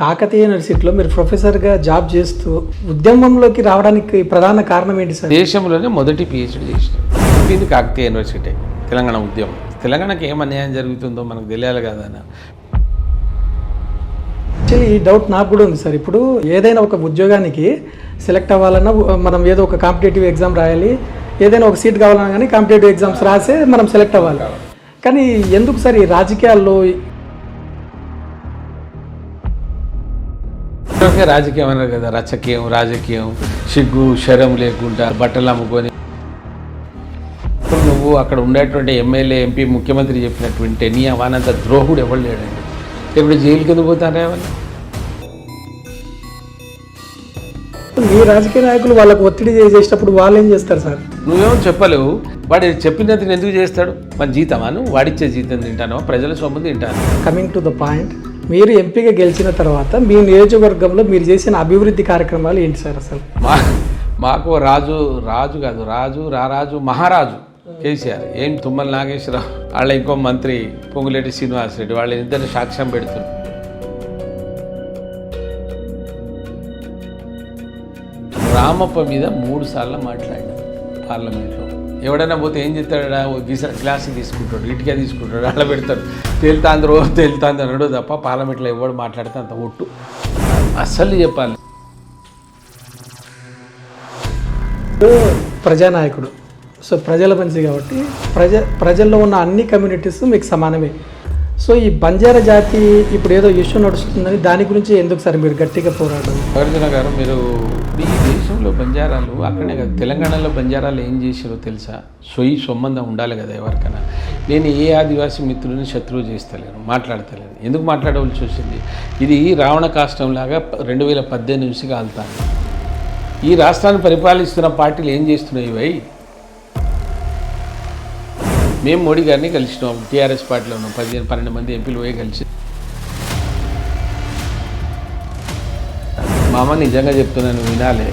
కాకతీయ యూనివర్సిటీలో మీరు ప్రొఫెసర్గా జాబ్ చేస్తూ ఉద్యమంలోకి రావడానికి ప్రధాన కారణం ఏంటి సార్? దేశంలోనే మొదటి పిహెచ్డి చేసిన కాకతీయ యూనివర్సిటీ తెలంగాణ ఉద్యమం. తెలంగాణకి ఏం అన్యాయం జరుగుతుందో మనకు తెలియాలి కదా యాక్చువల్లీ ఈ డౌట్ నాకు కూడా ఉంది సార్. ఇప్పుడు ఏదైనా ఒక ఉద్యోగానికి సెలెక్ట్ అవ్వాలన్నా మనం ఏదో ఒక కాంపిటేటివ్ ఎగ్జామ్ రాయాలి ఏదైనా ఒక సీట్ కావాలన్నా కానీ కాంపిటేటివ్ ఎగ్జామ్స్ రాసే మనం సెలెక్ట్ అవ్వాలి. కానీ ఎందుకు సార్ ఈ రాజకీయాల్లో రాజకీయం అన్నారు కదా రచకీయం రాజకీయం సిగ్గు శరం లేకుండా బట్టలు అమ్ముకొని. నువ్వు అక్కడ ఉండేటువంటి ఎమ్మెల్యే ఎంపీ ముఖ్యమంత్రి చెప్పినటువంటి నీ అవానంత ద్రోహుడు ఎవరు లేడండి ఇప్పుడు జైలుకి ఎందుకు పోతారా మీ రాజకీయ నాయకులు వాళ్ళకు ఒత్తిడి చేసేటప్పుడు వాళ్ళు ఏం చేస్తారు సార్? నువ్వేమో చెప్పలేవు. వాడు చెప్పినది ఎందుకు చేస్తాడు? మన జీతమా నువ్వు? వాడిచ్చే జీతం తింటానో ప్రజల సొమ్ము తింటాను కమింగ్ టు ద పాయింట్ మీరు ఎంపీగా గెలిచిన తర్వాత మీ నియోజకవర్గంలో మీరు చేసిన అభివృద్ధి కార్యక్రమాలు ఏంటి సార్ అసలు? మా మాకు రాజు రాజు కాదు రాజు రారాజు మహారాజు కేసీఆర్ ఏం తుమ్మల నాగేశ్వరరావు వాళ్ళ ఇంకో మంత్రి పొంగులేటి శ్రీనివాసరెడ్డి వాళ్ళ ఇద్దరు సాక్ష్యం పెడుతున్నారు. రామప్ప మీద మూడు సార్లు మాట్లాడినాం పార్లమెంట్లో. ఎవడైనా పోతే ఏం చేస్తాడా గీస గ్లాస్ తీసుకుంటాడు ఇటుక తీసుకుంటాడు అలా పెడతాడు. తేలుతాందరో రోజు తేలుతాంది తప్ప పార్లమెంట్లో ఎవడు మాట్లాడితే అంత ఒట్టు. అస్సలు చెప్పాలి. ప్రజానాయకుడు. సో ప్రజల మనిషి కాబట్టి ప్రజ ప్రజల్లో ఉన్న అన్ని కమ్యూనిటీస్ మీకు సమానమే. సో ఈ బంజారా జాతి ఇప్పుడు ఏదో ఇష్యూ నడుస్తుందని దాని గురించి ఎందుకు సార్ మీరు గట్టిగా పోరాటం నాగార్జున గారు మీరు ఈ దేశంలో బంజారాలు అక్కడే కదా తెలంగాణలో బంజారాలు ఏం చేసారో తెలుసా? సొయ్యి సంబంధం ఉండాలి కదా ఎవరికైనా. నేను ఏ ఆదివాసీ మిత్రుడిని శత్రువు చేస్తలేను మాట్లాడతలేను. ఎందుకు మాట్లాడవలసి వచ్చింది? ఇది రావణ కాష్టంలాగా రెండు వేల పద్దెనిమిది నుంచి కాలుతాను ఈ రాష్ట్రాన్ని పరిపాలిస్తున్న పార్టీలు ఏం చేస్తున్నాయి ఇవై మేము మోడీ గారిని కలిసినాం. టీఆర్ఎస్ పార్టీలో ఉన్నాం. పదిహేను పన్నెండు మంది ఎంపీలు పోయి కలిసి. మామ నిజంగా చెప్తున్నాను వినాలే.